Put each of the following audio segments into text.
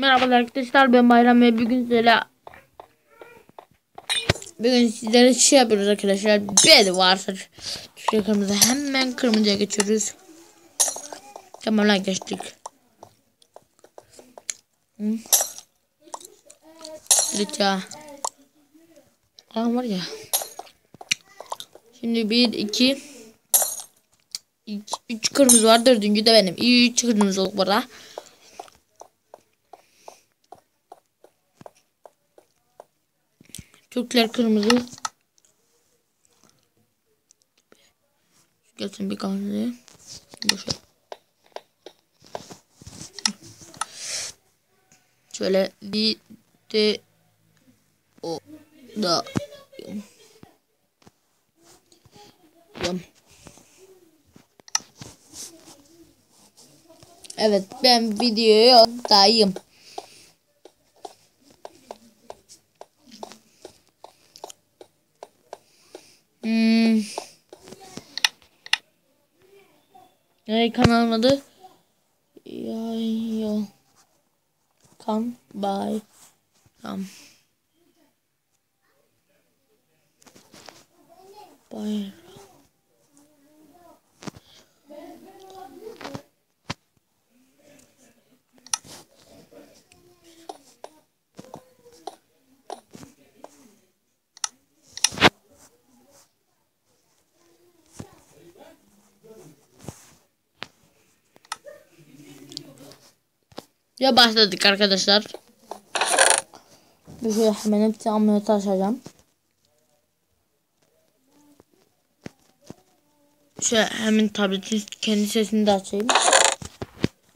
Merhaba arkadaşlar ben Bayram ve bugün sizlere Bugün sizlere şey yapıyoruz arkadaşlar Bed varsa Şuraya kırmızı hemen kırmızıya geçiyoruz. Tamam lan geçtik. Evet ya. Var ya. Şimdi bir iki, iki üç kırmızı var dördüncü de benim. İyi üç kırmızı oldu Türkler kırmızı. Gelsin bir kahve. Boşa. Şöyle bir de o da yum. Evet ben videoyu dayım. Hmm. Ne kanalın adı? Yayo. Kan bay. Tam. Bay. Ya başladık arkadaşlar. Bir şöyle hemen hepsini ameliyata açacağım. Şöyle hemen tabletin kendi sesini de açayım.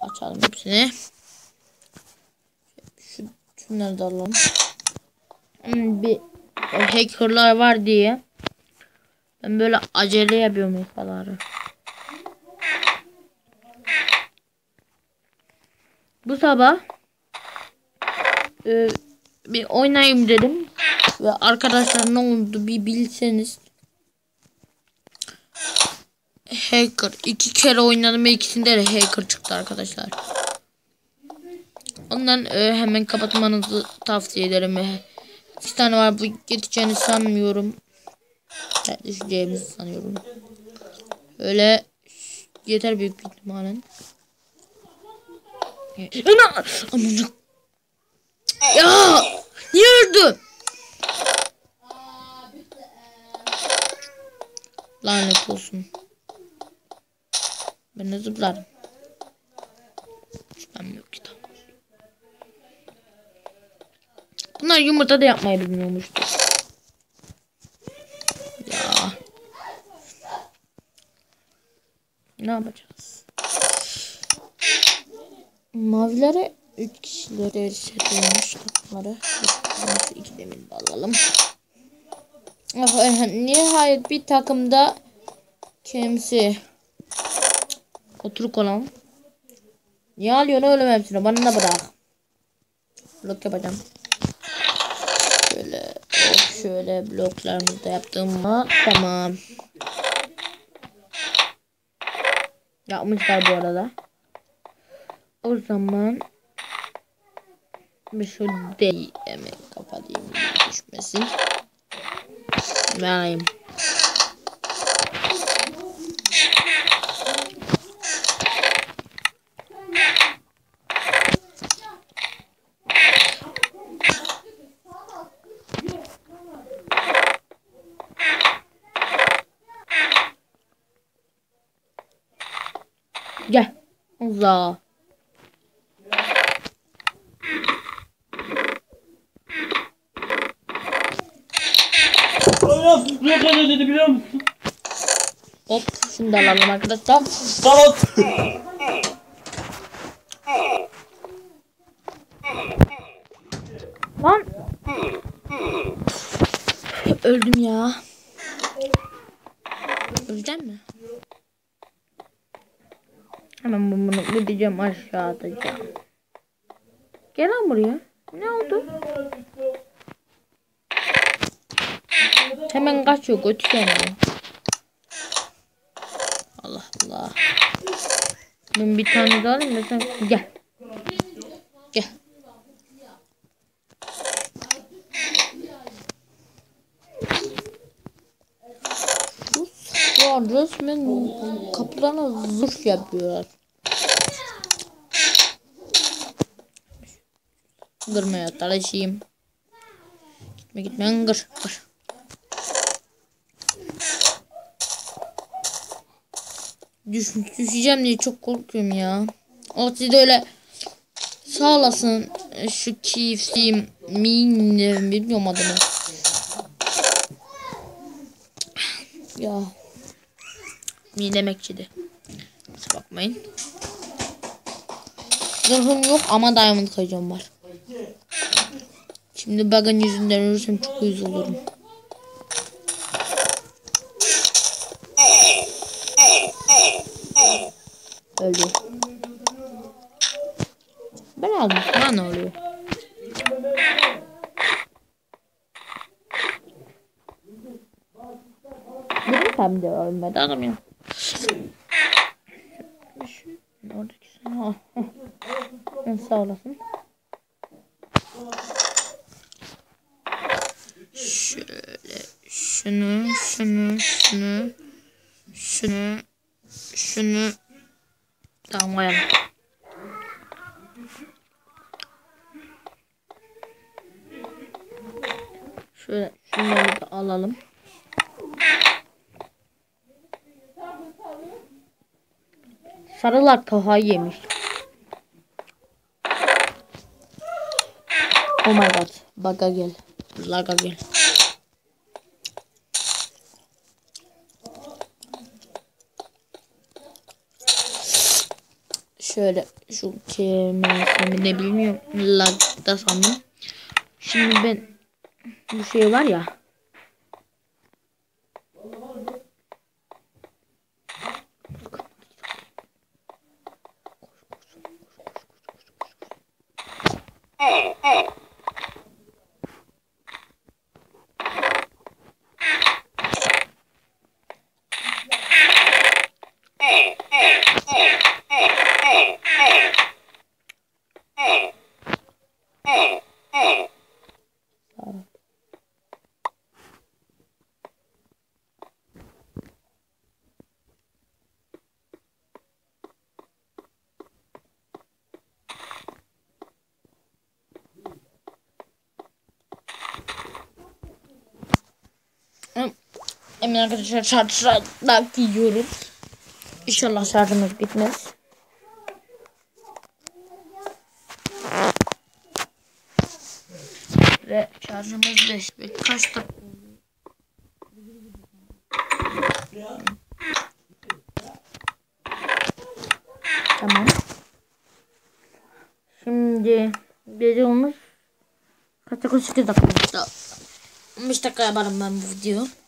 Açalım hepsini. Şu, şunları da alalım. Hmm, Bir hackerlar var diye. Ben böyle acele yapıyorum hackerları. Sabah e, bir oynayayım dedim. Ve arkadaşlar ne oldu bir bilseniz. Hacker. iki kere oynadım ve ikisinde de hacker çıktı arkadaşlar. Ondan e, hemen kapatmanızı tavsiye ederim. E, iki tane var bu geçeceğini sanmıyorum. Düşeceğimizi sanıyorum. Öyle yeter büyük ihtimalle. Ana! Amına. Ya! Niye öldü? Lanet olsun. Ben ne zıplarım. Şüphem yok ki tamam. Bunlar yumurta da yapmayı bilmiyormuştu. Ya. Ne yapacağız? Mavilere 3 kişilere setlenmiş takımları. İki demir de alalım. Oh, nihayet bir takımda kimse oturup kalalım. Niye alıyorsun oğlum hepsini? Bana da bırak. Blok yapacağım. Şöyle oh, şöyle bloklarımızı da yaptım mı? Tamam. Yapmışlar bu arada. O zaman bir şu değil hemen kapatayım düşmesin. Vereyim. Gel. Allah. Of ne kadar dedi biliyor musun? Hop da alalım arkadaşlar. Salat. Lan. Öldüm ya. Öleceğim mi? Hemen bunu gideceğim aşağı atacağım. Gel lan buraya. Ne oldu? Hemen kaçıyor götü kendini. Allah Allah. Ben bir tane daha alayım da sen gel. Gel. Şu resmen kapılarına zırh yapıyorlar. Kırmaya çalışayım. Gitme gitme gır gır. Düş, düşeceğim diye çok korkuyorum ya. O siz öyle sağ olasın şu KFC min bilmiyorum adını. Ya. Mi demekçiydi. Kusura bakmayın. Zırhım yok ama diamond kayacağım var. Şimdi bug'ın yüzünden ölürsem çok uyuz olurum. Öldü. Bana ne oluyor? Benim tam de ölmedi adam ya. Oradaki. Ben sağ olasın. Şöyle şunu şunu şunu şunu şunu tamam koyalım. Şöyle şunları da alalım. Sarılar kafayı yemiş. Oh my god. Baga gel. Laga gel. Şöyle şu kelimesini ne bilmiyorum. Lagda sandım. Şimdi ben bu şey var ya. Emin arkadaşlar şarjda giyiyorum. İnşallah şarjımız bitmez. Ve şarjımız 5 ve kaç dakika Tamam. Şimdi gece olmuş. Kaç dakika 8 dakika. 15 dakika yaparım ben bu videoyu.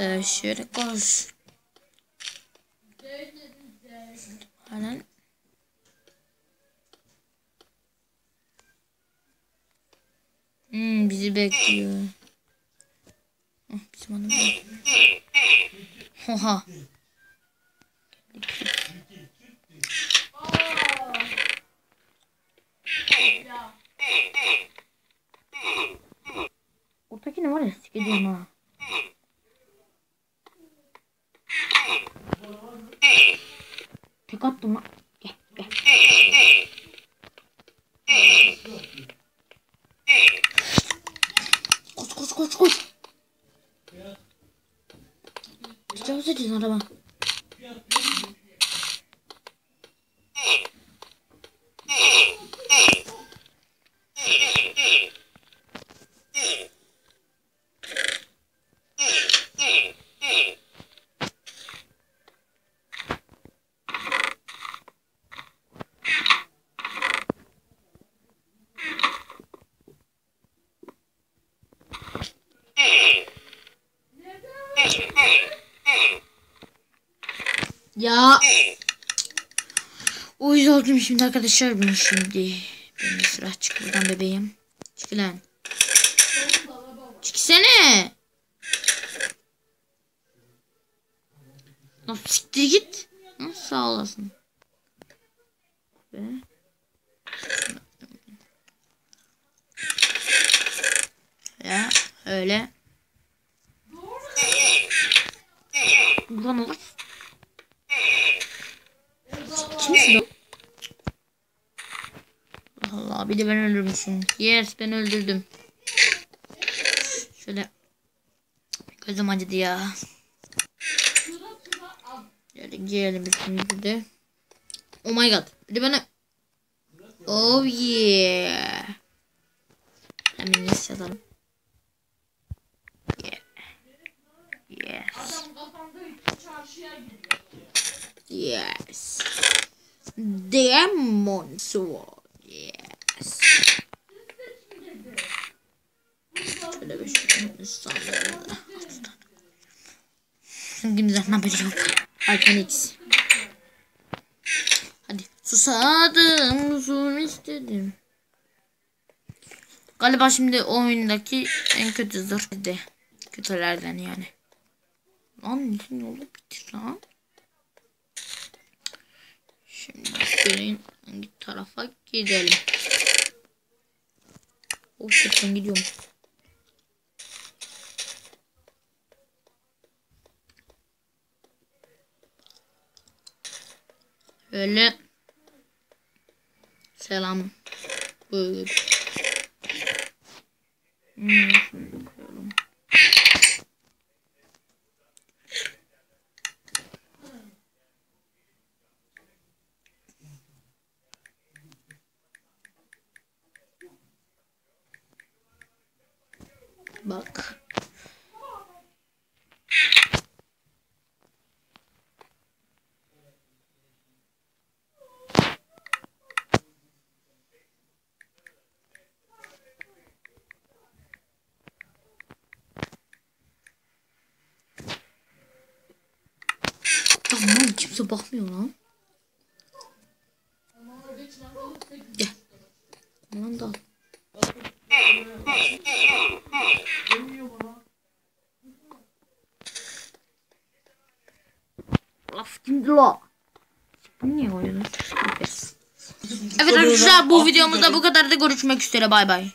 Ee, şöyle koş. Aynen. Hmm, bizi bekliyor. Hah, Bizim bekliyor. Oha. Ortakine var ya sikeceğim ha. Tek attım lan. Gel gel. Koş koş koş koş. Tecavüz ediyorsun araba. Ya. Uyuz oldum şimdi arkadaşlar ben şimdi. Benim sıra çık buradan bebeğim. Çık lan. Çıksene. Lan siktir git. Hı, sağ olasın. Ve ya öyle. Buradan olur. Kimsin o? Allah Allah bir de ben öldürmüşüm. Yes ben öldürdüm. Şöyle gözüm acıdı ya. Şöyle giyelim üstümüzü de. Oh my god. Bir de bana Oh yeah. Hemen yes yazalım. Yeah. Yes. Yes. Demon sword. Yes. Şöyle bir şey sanırım. Kimsenin haberi yok. Arkanix. Hadi. Susadım, uzun istedim. Galiba şimdi oyundaki en kötü zırh de. Kötülerden yani. Lan bizim yolu bitir lan. Şimdi göreyin hangi tarafa gidelim. Shit ben gidiyorum. Öyle. Selam. Böyle. Hmm, şunu koyalım. Bak. Tamam kimse bakmıyor lan. Gel. Aman da. Laf kimdi la? Niye oyunu? Evet arkadaşlar bu videomuzda bu kadar da görüşmek üzere bay bay.